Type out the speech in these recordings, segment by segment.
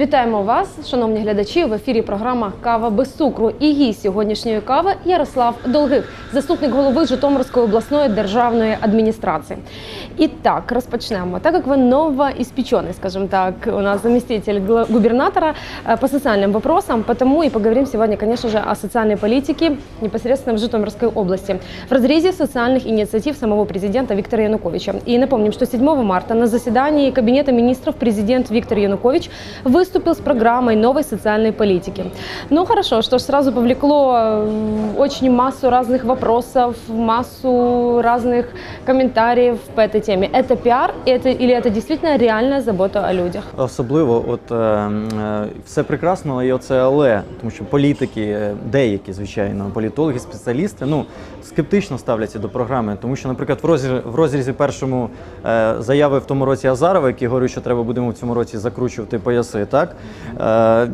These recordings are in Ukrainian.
Вітаємо вас, шановні глядачі. В ефірі програма Кава без цукру. І гій сьогоднішньої кави Ярослав Долгих, заступник голови Житомирської обласної державної адміністрації. І так, розпочнемо. Так як ви новоиспеченный, скажем так, у нас заместитель губернатора э, по социальным вопросам, потому и поговорим сегодня, конечно же, о социальной политике непосредственно в Житомирской области в разрезе социальных инициатив самого президента Виктора Януковича. И напомним, что 7 марта на заседании Кабинета министров президент Виктор Янукович выступил с программой новой социальной политики. Ну хорошо, что ж, сразу повлекло э, очень массу разных вопросов, массу разных комментариев по этой теме. Это пиар это, или это действительно реальная забота о людях? Особливо, от е, м, е, все прекрасно, але є оце але, тому що політики, е, деякі, звичайно, політологи, спеціалісти, ну скептично ставляться до програми, тому що, наприклад, в розрізі, в розрізі першому е, заяви в тому році Азарова, який говорив, що треба будемо в цьому році закручувати пояси, так. Е,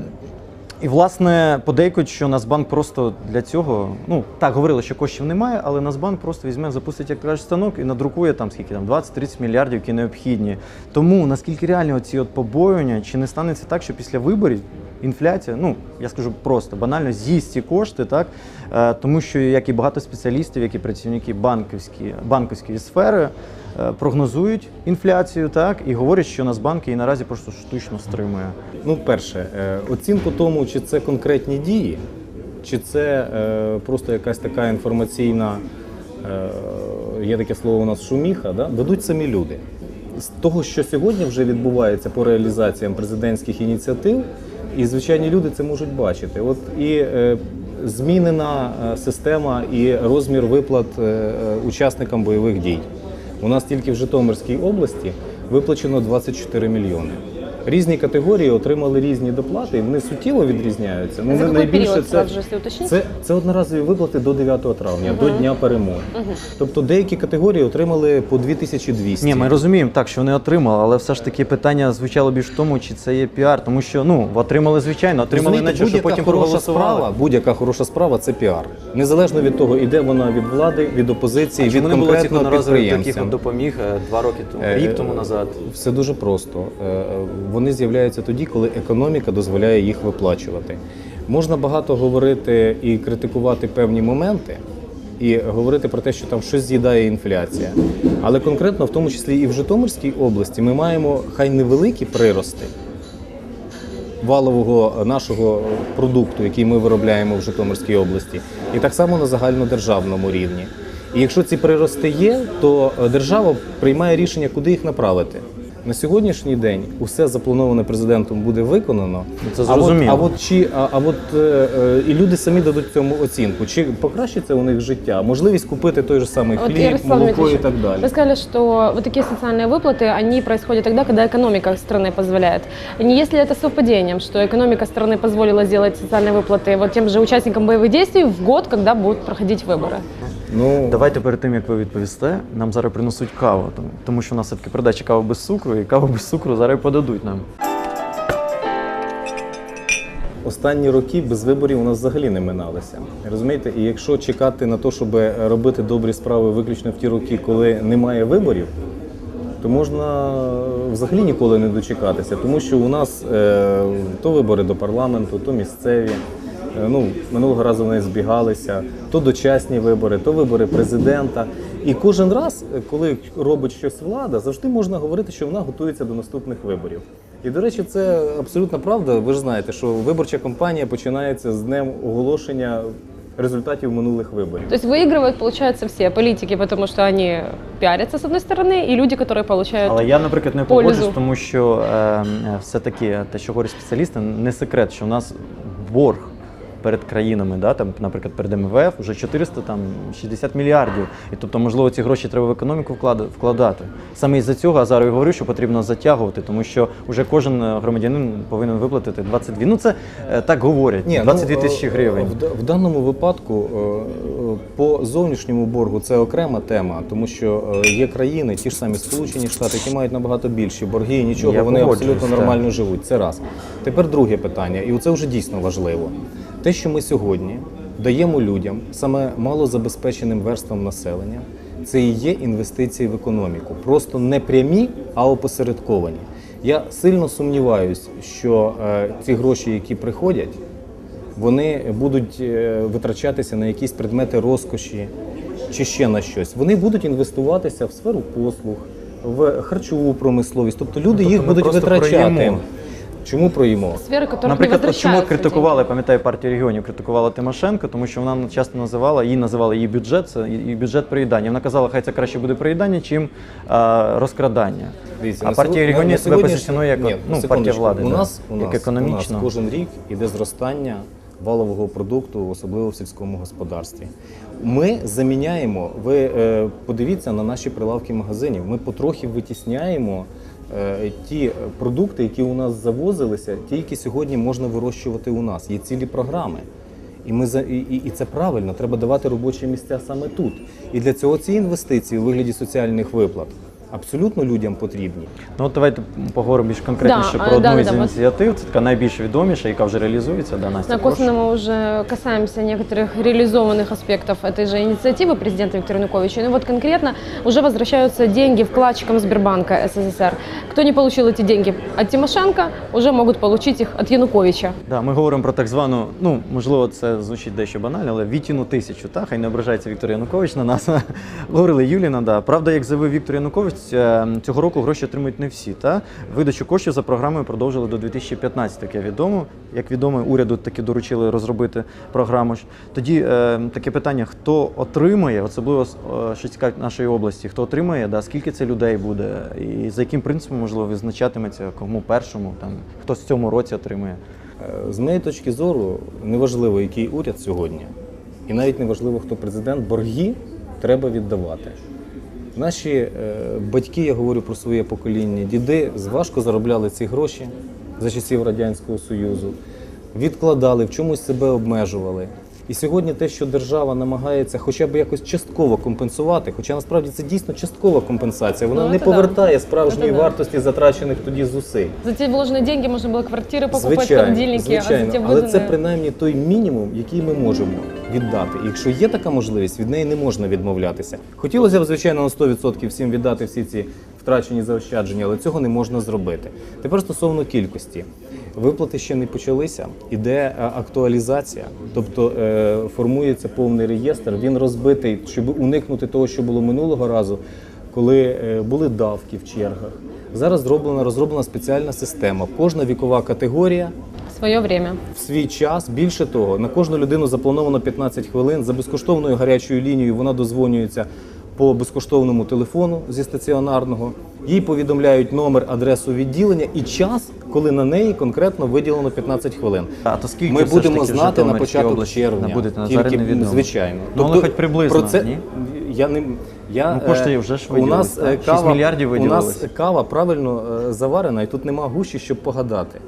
і власне подейкують, що Нацбанк просто для цього, ну так говорили, що коштів немає, але Нацбанк просто візьме, запустить як кажуть, станок і надрукує там скільки там 20-30 мільярдів, які необхідні. Тому наскільки реальні оці от побоювання, чи не станеться так, що після виборів інфляція, ну я скажу просто банально, з'їсть ці кошти, так Е, тому що як і багато спеціалістів, як і працівники банківські, банківської сфери е, прогнозують інфляцію, так і говорять, що Нацбанк її наразі просто штучно стримує. Ну, перше, е, оцінку тому, чи це конкретні дії, чи це просто якась така інформаційна, є таке слово у нас шуміха, да? дадуть самі люди. З того, що сьогодні вже відбувається по реалізаціям президентських ініціатив, і звичайні люди це можуть бачити. От і е, змінена е, система і розмір виплат е, учасникам бойових дій. У нас тільки в Житомирській області виплачено 24 мільйони. Різні категорії отримали різні доплати, і вони суттєво відрізняються. Ну, За не- який період, це, же, якщо уточнити? це, це одноразові виплати до 9 травня, до Дня перемоги. Тобто деякі категорії отримали по 2200. Ні, ми розуміємо так, що вони отримали, але все ж таки питання звучало більш в тому, чи це є піар, тому що ну отримали звичайно, отримали Розумієте, наче, що будь-яка потім хороша проголосували. справа, будь-яка хороша справа це піар. Незалежно від того, іде вона від влади, від опозиції, від Чому не було цих конкретного одноразових таких підприємця. от допоміг е, два роки тому, Е, рік тому назад? Все дуже просто. Е, е, Вони з'являються тоді, коли економіка дозволяє їх виплачувати. Можна багато говорити і критикувати певні моменти, і говорити про те, що там щось з'їдає інфляція. Але конкретно, в тому числі і в Житомирській області, ми маємо хай невеликі прирости валового нашого продукту, який ми виробляємо в Житомирській області, і так само на загальнодержавному рівні. І якщо ці прирости є, то держава приймає рішення, куди їх направити. На сьогоднішній день усе заплановане президентом буде виконано. Це А от, зрозуміло. а от чи а, а от е, е, і люди самі дадуть цьому оцінку, чи покращиться у них життя, можливість купити той же самий Вот, хліб, Ярослав молоко і Дмитриевич, так далі. Вы сказали, что вот такие социальные выплаты, они происходят тогда, когда экономика страны позволяет. Не если это совпадением, что экономика страны позволила сделать социальные выплаты вот тем же участникам боевых действий в год, когда будут проходить выборы? Ну Давайте перед тим, як ви відповісте, нам зараз принесуть каву, тому- що у нас все-таки передача кава без цукру, і каву без цукру зараз подадуть нам. Останні роки без виборів у нас взагалі не миналися. Розумієте, і якщо чекати на те, щоб робити добрі справи виключно в ті роки, коли немає виборів, то можна взагалі ніколи не дочекатися, тому що у нас е, то вибори до парламенту, то місцеві. Е, Ну, минулого разу вони збігалися, то дочасні вибори, то вибори президента. І кожен раз, е, коли робить щось влада, завжди можна говорити, що вона готується до наступних виборів. І, до речі, це абсолютна правда. Ви ж знаєте, що виборча кампанія починається з днем оголошення результатів минулих виборів. То есть выигрывают, получается, все политики, потому что они пиарятся, с одной стороны, и люди, которые получают... Але я, наприклад, не Пользу. погоджусь, тому що е, е, все-таки те, що говорять спеціалісти, не секрет, що у нас борг перед країнами, да, там, наприклад, перед МВФ вже 460 мільярдів. І тобто, можливо, ці гроші треба в економіку вкладати. Саме із-за цього Азаров і говорив, що потрібно затягувати, тому що вже кожен е, громадянин повинен виплатити 22. Ну це е, так говорять, 22 ну, тисячі е, гривень. В, в даному випадку по зовнішньому боргу це окрема тема, тому що є країни, ті ж самі Сполучені Штати, які мають набагато більші борги і нічого, Я вони абсолютно так. нормально живуть. Це раз. Тепер друге питання, і це вже дійсно важливо. Те, що ми сьогодні даємо людям, саме малозабезпеченим верствам населення, це і є інвестиції в економіку. Просто не прямі, а опосередковані. Я сильно сумніваюсь, що е, ці гроші, які приходять, вони будуть е, витрачатися на якісь предмети розкоші чи ще на щось. Вони будуть інвестуватися в сферу послуг, в харчову промисловість. Тобто люди тобто їх будуть витрачати. проїмо. Чому проїмо? Сфери, Наприклад, от чому критикували, пам'ятаю, партію регіонів критикувала Тимошенко, тому що вона часто називала, її називали її бюджет, це і бюджет приїдання. Вона казала, хай це краще буде приїдання, чим а, розкрадання. Дивіться, а партія регіонів себе позиціонує як Ні, ну, партія влади, У да, нас, як нас, економічно. у нас кожен рік іде зростання валового продукту, особливо в сільському господарстві. Ми заміняємо, ви е, подивіться на наші прилавки магазинів, ми потрохи витісняємо ті продукти, які у нас завозилися, тільки сьогодні можна вирощувати у нас. Є цілі програми. І, ми і, і це правильно, треба давати робочі місця саме тут. І для цього ці інвестиції у вигляді соціальних виплат абсолютно людям потрібні. Ну от давайте поговоримо більш конкретніше Да, про а, да, одну да, із да, от- ініціатив. Це така найбільш відоміша, яка вже реалізується. Да, Настя, На прошу. косвенно мы уже касаемся некоторых реализованных аспектов этой же инициативы президента Виктора Януковича. Ну вот конкретно уже возвращаются деньги вкладчикам Сбербанка СССР. Кто не получил эти деньги от Тимошенко, уже могут получить их от Януковича. Да, ми говоримо про так звану, ну можливо, це звучить дещо банально, але вітіну тисячу. Та хай не ображається Віктор Янукович на нас. Говорили Юліна. Да. Правда, як заявив Віктор Янукович, е, цього року гроші отримують не всі. Та видачу коштів за програмою продовжили до 2015, таке відомо. Як відомо, уряду таки доручили розробити програму. Тоді е, таке питання: хто отримає, особливо е, що цікавить нашої області, хто отримає, да, скільки це людей буде, і за яким принципом можливо визначатиметься, кому першому, там хто в цьому році отримує. З моєї точки зору, неважливо, який уряд сьогодні, і навіть неважливо, хто президент, борги треба віддавати. Наші е, батьки, я говорю про своє покоління, діди важко заробляли ці гроші за часів Радянського Союзу, відкладали, в чомусь себе обмежували. І сьогодні те, що держава намагається хоча б якось частково компенсувати, хоча насправді це дійсно часткова компенсація, вона Ну, не це да. повертає справжньої Це да. вартості затрачених тоді зусиль. За те вложенные деньги можно было квартиры покупать, Звичайно, холодильники, звичайно. а за те але це выданные- принаймні той мінімум, який ми можемо віддати. І якщо є така можливість, від неї не можна відмовлятися. Хотілося б, звичайно, на 100% всім віддати всі ці втрачені заощадження, але цього не можна зробити. Тепер стосовно кількості. Виплати ще не почалися, іде е, актуалізація, тобто е, формується повний реєстр. Він розбитий, щоб уникнути того, що було минулого разу, коли е, були давки в чергах. Зараз зроблена розроблена спеціальна система. Кожна вікова категорія В свое время. в свій час. Більше того, на кожну людину заплановано 15 хвилин. За безкоштовною гарячою лінією вона дозвонюється по безкоштовному телефону зі стаціонарного. Їй повідомляють номер, адресу відділення і час, коли на неї конкретно виділено 15 хвилин. А то скільки Ми все ж будемо таки в знати на Житомирській початок області червня. набудете на Тільки, зараз невідомо. звичайно. Ну, але хоч приблизно, про це ні? я не я Ну, кошти е, вже ж у нас е, так? Шість кава мільярдів у нас виділилось. кава правильно е, заварена, і тут нема гущі, щоб погадати.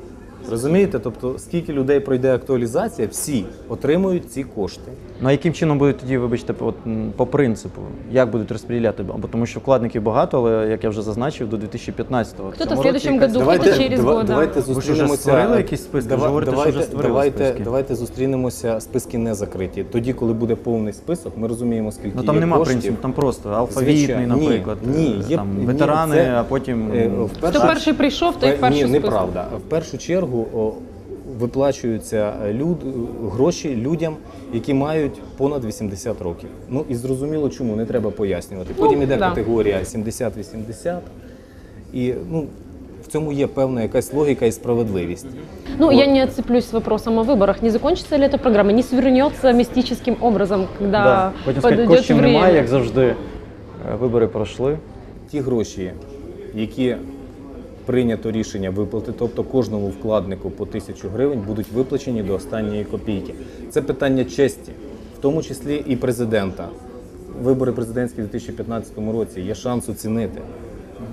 Розумієте? Тобто, скільки людей пройде актуалізація, всі отримують ці кошти. Ну а яким чином будуть тоді, вибачте, по, от, по принципу, як будуть розподіляти? Або тому що вкладників багато, але як я вже зазначив, до 2015-го. Кто-то цьому в якась- году, кто-то через дава- год. да. давайте Ви ж створили якісь списки? Ви ж Дава- говорите, що вже створили давайте, списки. давайте зустрінемося. Списки не закриті. Тоді, коли буде повний список, ми розуміємо, скільки Ну там є нема коштів. принципу, там просто алфавітний, Звичайно. Ні, наприклад. ні, є- там, ні, ветерани, це, а потім. е, в першу- Хто перший прийшов, той Пе- перший Ні, неправда. В першу чергу виплачуються люд, гроші людям, які мають понад 80 років. Ну і зрозуміло, чому не треба пояснювати. Потім Ну, іде да. категорія 70-80. І ну, в цьому є певна якась логіка і справедливість. Ну, Вот. я не отцеплюсь вопросом о выборах. Не закончится ли эта программа? Не свернется мистическим образом, когда да. Потім подойдет коштів время? немає, як завжди. Е, Вибори пройшли. Ті гроші, які прийнято рішення виплати, тобто кожному вкладнику по тисячу гривень, будуть виплачені до останньої копійки. Це питання честі, в тому числі і президента. Вибори президентські в 2015 році є шанс оцінити,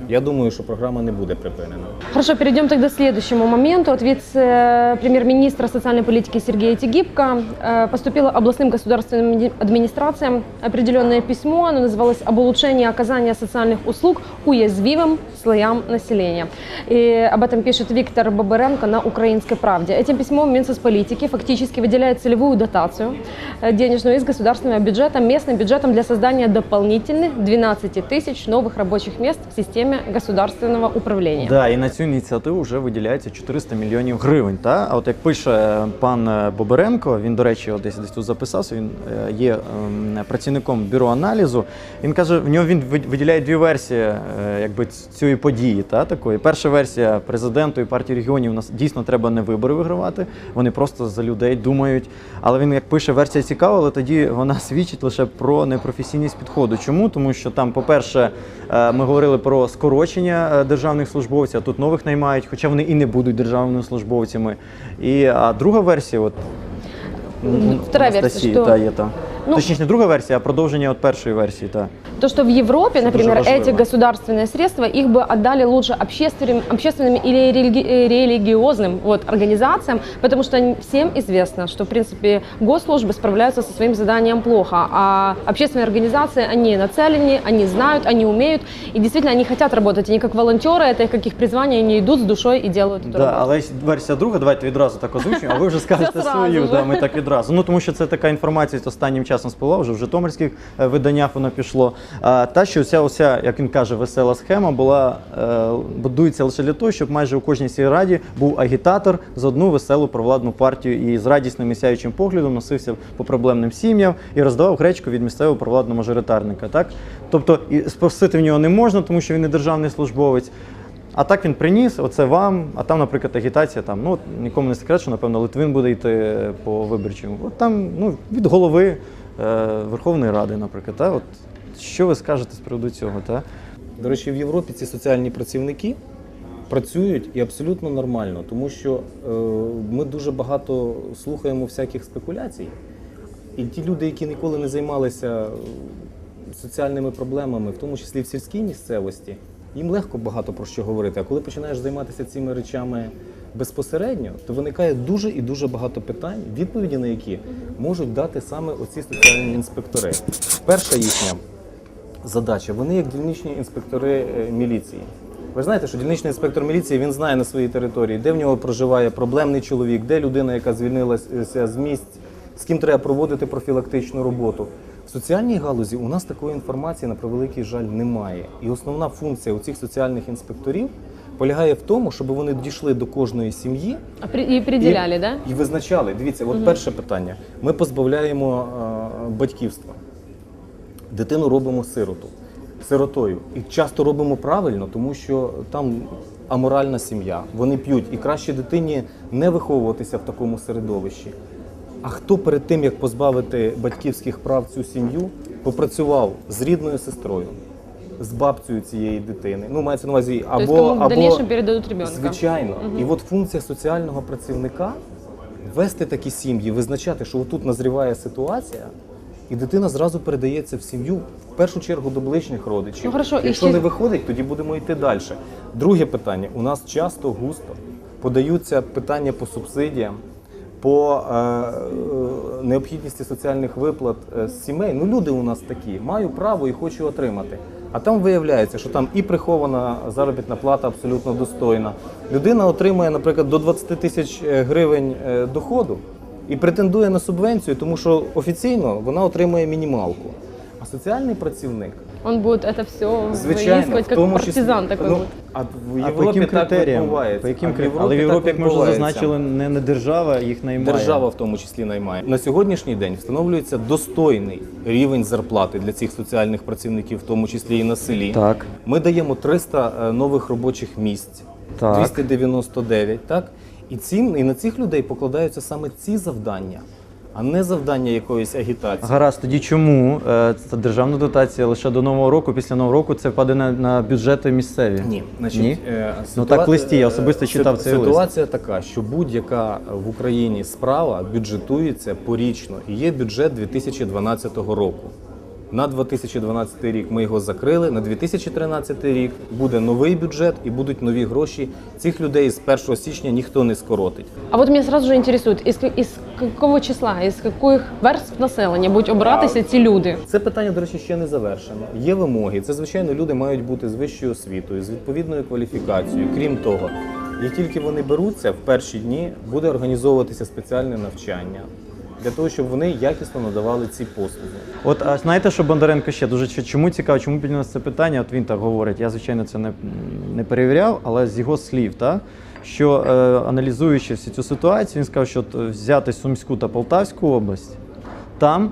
Я думаю, що програма не буде припинена. Хорошо, перейдем тогда к следующему моменту. От вице-премьер-министра социальной политики Сергея Тегибко э, поступило областным государственным администрациям определенное письмо. Оно называлось «Об улучшении оказания социальных услуг уязвимым слоям населения». И об этом пишет Виктор Бабыренко на «Украинской правде». Этим письмом Минсоцполитики фактически выделяет целевую дотацию э, денежную из государственного бюджета местным бюджетом для создания дополнительных 12 тысяч новых рабочих мест в системе государственного управления. Да, і на цю ініціативу вже виділяється 400 мільйонів гривень. Та? А от як пише пан е, Боберенко, він, до речі, десь десь тут записався, він е, є ем, працівником бюро аналізу. Він каже, в нього він ви- виділяє дві версії е, якби, цієї події. Та, такої. Перша версія президенту і партії регіонів нас дійсно треба не вибори вигравати. Вони просто за людей думають. Але він як пише, версія цікава, але тоді вона свідчить лише про непрофесійність підходу. Чому? Тому що там, по-перше, е, ми говорили про скорочення е, державних службовців, а тут нових наймають, хоча вони і не будуть державними службовцями. І а друга версія, от вторая версия, Анастасії, что- та, є та. Ну- Точніше, не друга версія, а продовження от першої версії. Та. То, что в Европе, например, важливо. эти государственные средства, их бы отдали лучше общественным, общественным или религи- э, религиозным вот, организациям, потому что н- всем известно, что, в принципе, госслужбы справляются со своим заданием плохо, а общественные организации, они нацелены, они знают, они умеют, и действительно они хотят работать, они как волонтеры, это их как их призвание, они идут с душой и делают эту Да, работу. але версія друга, давайте відразу так озвучимо, а ви вже скажете Все свою. зразу Да, ж. ми так відразу. Ну тому що це така інформація останнім часом спливла, вже в житомирських е, виданнях воно пішло. А, та, що ця ося, як він каже, весела схема була е, будується лише для того, щоб майже у кожній сільраді був агітатор з одну веселу провладну партію і з радісним і сяючим поглядом носився по проблемним сім'ям і роздавав гречку від місцевого провладного мажоритарника. Так? Тобто і спросити в нього не можна, тому що він не державний службовець. А так він приніс, оце вам, а там, наприклад, агітація, там, ну, нікому не секрет, що, напевно, Литвин буде йти по виборчому. От там ну, від голови е, Верховної Ради, наприклад. Та? От, що ви скажете з приводу цього? Та? До речі, в Європі ці соціальні працівники працюють і абсолютно нормально, тому що е, ми дуже багато слухаємо всяких спекуляцій. І ті люди, які ніколи не займалися е, соціальними проблемами, в тому числі в сільській місцевості, їм легко багато про що говорити. А коли починаєш займатися цими речами безпосередньо, то виникає дуже і дуже багато питань, відповіді на які можуть дати саме оці соціальні інспектори. Перша їхня задача. Вони як дільничні інспектори е, міліції. Ви знаєте, що дільничний інспектор міліції він знає на своїй території, де в нього проживає проблемний чоловік, де людина, яка звільнилася з місць, з ким треба проводити профілактичну роботу. В соціальній галузі у нас такої інформації на превеликий жаль немає. І основна функція у цих соціальних інспекторів полягає в тому, щоб вони дійшли до кожної сім'ї А при- И определяли, і, да? І визначали. Дивіться, от перше питання. Ми позбавляємо е, батьківства. Дитину робимо сироту, сиротою. І часто робимо правильно, тому що там аморальна сім'я. Вони п'ють. І краще дитині не виховуватися в такому середовищі. А хто перед тим, як позбавити батьківських прав цю сім'ю, попрацював з рідною сестрою, з бабцею цієї дитини? Ну, мається на увазі, То есть або, кому в або дальнейшем передадут ребенка. Звичайно. І от функція соціального працівника вести такі сім'ї, визначати, що тут назріває ситуація, і дитина зразу передається в сім'ю, в першу чергу до ближніх родичів. Ну, хорошо, і Якщо ще- не виходить, тоді будемо йти далі. Друге питання. У нас часто густо подаються питання по субсидіям. По е, е, необхідності соціальних виплат е, з сімей, ну люди у нас такі, маю право і хочу отримати. А там виявляється, що там і прихована заробітна плата абсолютно достойна. Людина отримує, наприклад, до 20 тисяч е, гривень е, доходу і претендує на субвенцію, тому що офіційно вона отримує мінімалку. А соціальний працівник, Он будет это все звичайно, выискивать, как тому числі, партизан такой ну, будет. а в А Європі по яким так критеріям? відбувається. По яким А в? Але в Європі, як ми вже відбувається. зазначили, не, не держава їх наймає. Держава в тому числі наймає. На сьогоднішній день встановлюється достойний рівень зарплати для цих соціальних працівників, в тому числі і на селі. Так. Ми даємо 300 е, нових робочих місць, Так. 299, так? І, цим, і на цих людей покладаються саме ці завдання, а не завдання якоїсь агітації. Гаразд, тоді чому е, ця державна дотація лише до нового року, після нового року це впаде на, на бюджети місцеві? Ні, значить, Ні? е, Ну, так в листі, я особисто читав цей лист. Ситуація така, що будь-яка в Україні справа бюджетується порічно і є бюджет 2012 року. На 2012 рік ми його закрили. На 2013 рік буде новий бюджет і будуть нові гроші. Цих людей з 1 січня ніхто не скоротить. А от мене сразу же інтересує, із, із якого числа, із яких верств населення будуть обиратися ці люди? Це питання, до речі, ще не завершено. Є вимоги. Це звичайно люди мають бути з вищою освітою, з відповідною кваліфікацією. Крім того, як тільки вони беруться в перші дні, буде організовуватися спеціальне навчання для того, щоб вони якісно надавали ці послуги. От а знаєте, що Бондаренко ще дуже чому цікаво, чому піднялося це питання? От він так говорить. Я звичайно це не, не перевіряв, але з його слів, та що е, аналізуючи всю цю ситуацію, він сказав, що взяти Сумську та Полтавську область, там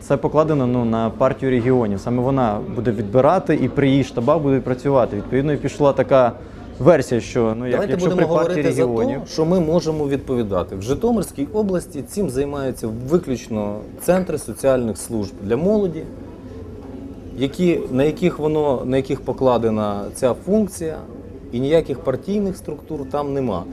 це покладено ну, на партію регіонів. Саме вона буде відбирати і при її штабах буде працювати. Відповідно, і пішла така версія, що ну як Давайте якщо будемо при говорити за регіонів. те, що ми можемо відповідати. В Житомирській області цим займаються виключно центри соціальних служб для молоді, які, на, яких воно, на яких покладена ця функція, і ніяких партійних структур там нема.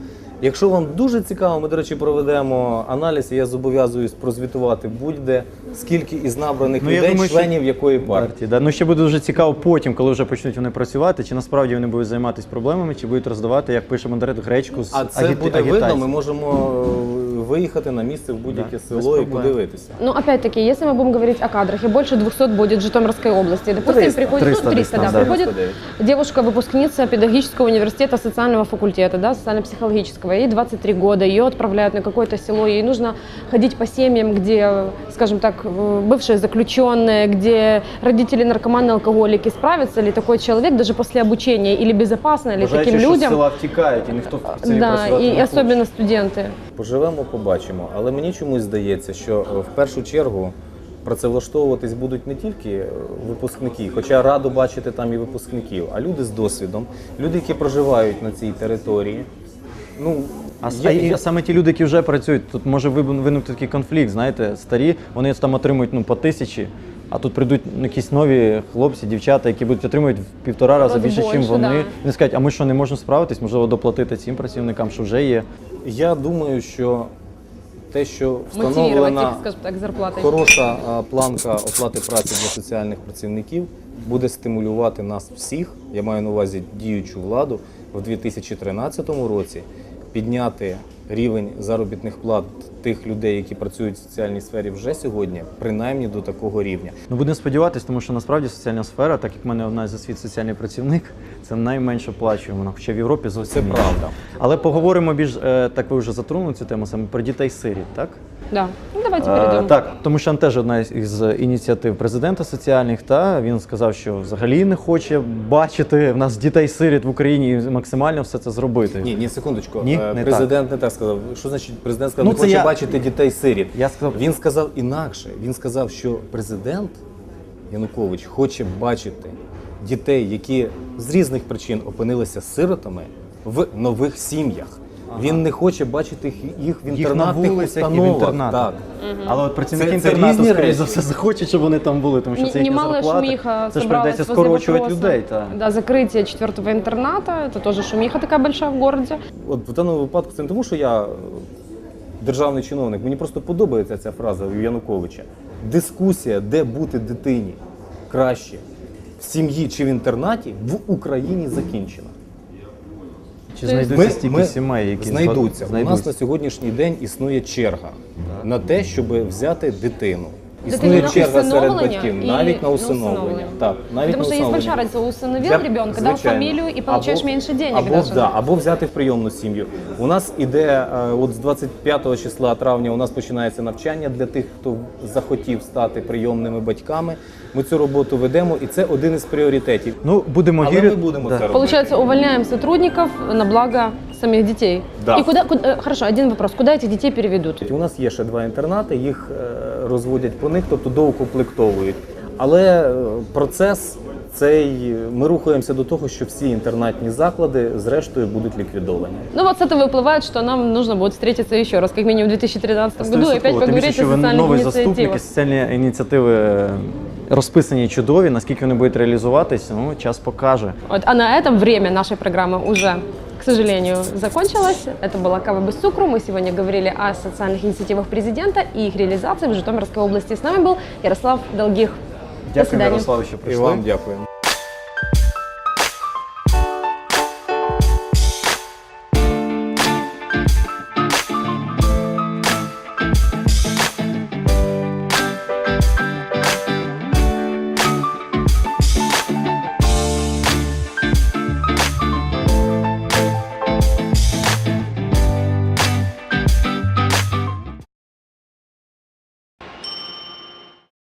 Якщо вам дуже цікаво, ми, до речі, проведемо аналіз, і я зобов'язуюсь прозвітувати будь-де, скільки із набраних Ну, я людей думаю, що- членів якої партії. партії. Да. Ну ще буде дуже цікаво потім, коли вже почнуть вони працювати, чи насправді вони будуть займатися проблемами, чи будуть роздавати, як пише Бондарет, гречку з А це агіт- буде видно. Ми можемо е, виїхати на місце в будь-яке Да, без село і проблем. подивитися. Ну, опять-таки, если мы будем говорить о кадрах, и больше 200 будет в Житомирской области, допустим, 300. приходит, 300 ну, 300, десь да, там, да. приходит 309. девушка-выпускница педагогического университета социального факультета, да, социально-психологического, ей 23 года, ее отправляют на какое-то село, ей нужно ходить по семьям, где, скажем так, э, бывшие заключенные, где родители наркоманы, алкоголики, справится ли такой человек даже после обучения, или безопасно ли Вважаючи, таким що з людям, села втікають, і ніхто в селі да, працювати и не хоче. особенно студенты. Поживемо, побачимо. Але мені чомусь здається, що е, в першу чергу працевлаштовуватись будуть не тільки е, випускники, хоча радо бачити там і випускників, а люди з досвідом, люди, які проживають на цій території. Ну, А, я- я- саме ті люди, які вже працюють, тут може виникнути такий конфлікт. Знаєте, старі вони там отримують ну по тисячі, а тут прийдуть якісь нові хлопці, дівчата, які будуть отримують в півтора рази Раз більше, ніж вони. да. Вони скажуть, а ми що не можемо справитись? Можливо, доплатити цим працівникам, що вже є. я думаю, що те, що встановлена так, зарплатой. хороша а, планка оплати праці для соціальних працівників буде стимулювати нас всіх, я маю на увазі діючу владу, в 2013 році підняти рівень заробітних плат тих людей, які працюють в соціальній сфері вже сьогодні, принаймні до такого рівня. Ну будемо сподіватися, тому що насправді соціальна сфера, так як в мене одна зі світ соціальний працівник, це найменше оплачуємо, хоча в Європі зовсім Це правда. Але поговоримо більш е, так. Ви вже затронули цю тему саме про дітей сиріт, так? Да. Ну, давайте Е, перейдем. Так, тому що теж одна із- ініціатив президента соціальних, та він сказав, що взагалі не хоче бачити в нас дітей-сиріт в Україні і максимально все це зробити. Ні, ні, секундочку. Ні, Е, не Президент не так сказав. Що значить президент сказав, Ну, не хоче я- бачити дітей сиріт? Я сказав- Він сказав інакше. Він сказав, що президент Янукович хоче бачити дітей, які з різних причин опинилися сиротами в нових сім'ях. Він не хоче бачити їх- їх в Їх на інтернатних вулицях і в установах. інтернатах. Так. Але от працівники Це- це інтернату, скоріш речі. за все, захочуть, щоб вони там були, тому що це їхня зарплата. шумиха Це ж прийдеться скорочувати вопроса. людей. Та. Да, закрытие четвертого интерната, это тоже шумиха такая большая в городе. От в даному випадку це не тому, що я державний чиновник. Мені просто подобається ця фраза у Януковича. Дискусія, де бути дитині краще в сім'ї чи в інтернаті, в Україні закінчена. Чи знайдуться стільки сімей, які знайдуться. знайдуться. У нас на сьогоднішній день існує черга на те, щоб взяти дитину. Існує на черга серед усиновлення батьків, і навіть на на усиновлення. усиновлення. Так, навіть Потому на что есть усиновлення. большая разница, усыновил Для- ребенка, дал звичайно. фамилию и получаешь Або- меньше денег Або, даже. да, або взяти в прийомну сім'ю. У нас іде е, от з 25 числа травня. У нас починається навчання для тих, хто захотів стати прийомними батьками. Ми цю роботу ведемо, і це один із пріоритетів. Ну, будемо Але вірити. ми будемо Да. це робити. Получается, увольняем сотрудников на благо самих детей. Да. И куда, куда- э, хорошо, один вопрос. Куда этих детей переведут? У нас є ще два інтернати, їх е, розводять по них, тобто доукомплектовують. Але е, процес цей ми рухаємося до того, що всі інтернатні заклади зрештою будуть ліквідовані. Ну вот с этого выплывает, что нам нужно будет встретиться еще раз, как минимум в 2013 году, и опять Стовідсотково. Тим поговорить більше, о що ви социальных новий заступник, і инициативах. соціальні ініціативи е, розписані чудові. Наскільки вони будуть реалізуватись, ну час покаже. Вот, а на этом время нашей программы уже, к сожалению, закончилось. Это была «Кава без цукру». Мы сегодня говорили о социальных инициативах президента и их реализации в Житомирской области. С нами был Ярослав Долгих. Дякую, свидання. Ярославе, що І прийшли. вам дякую.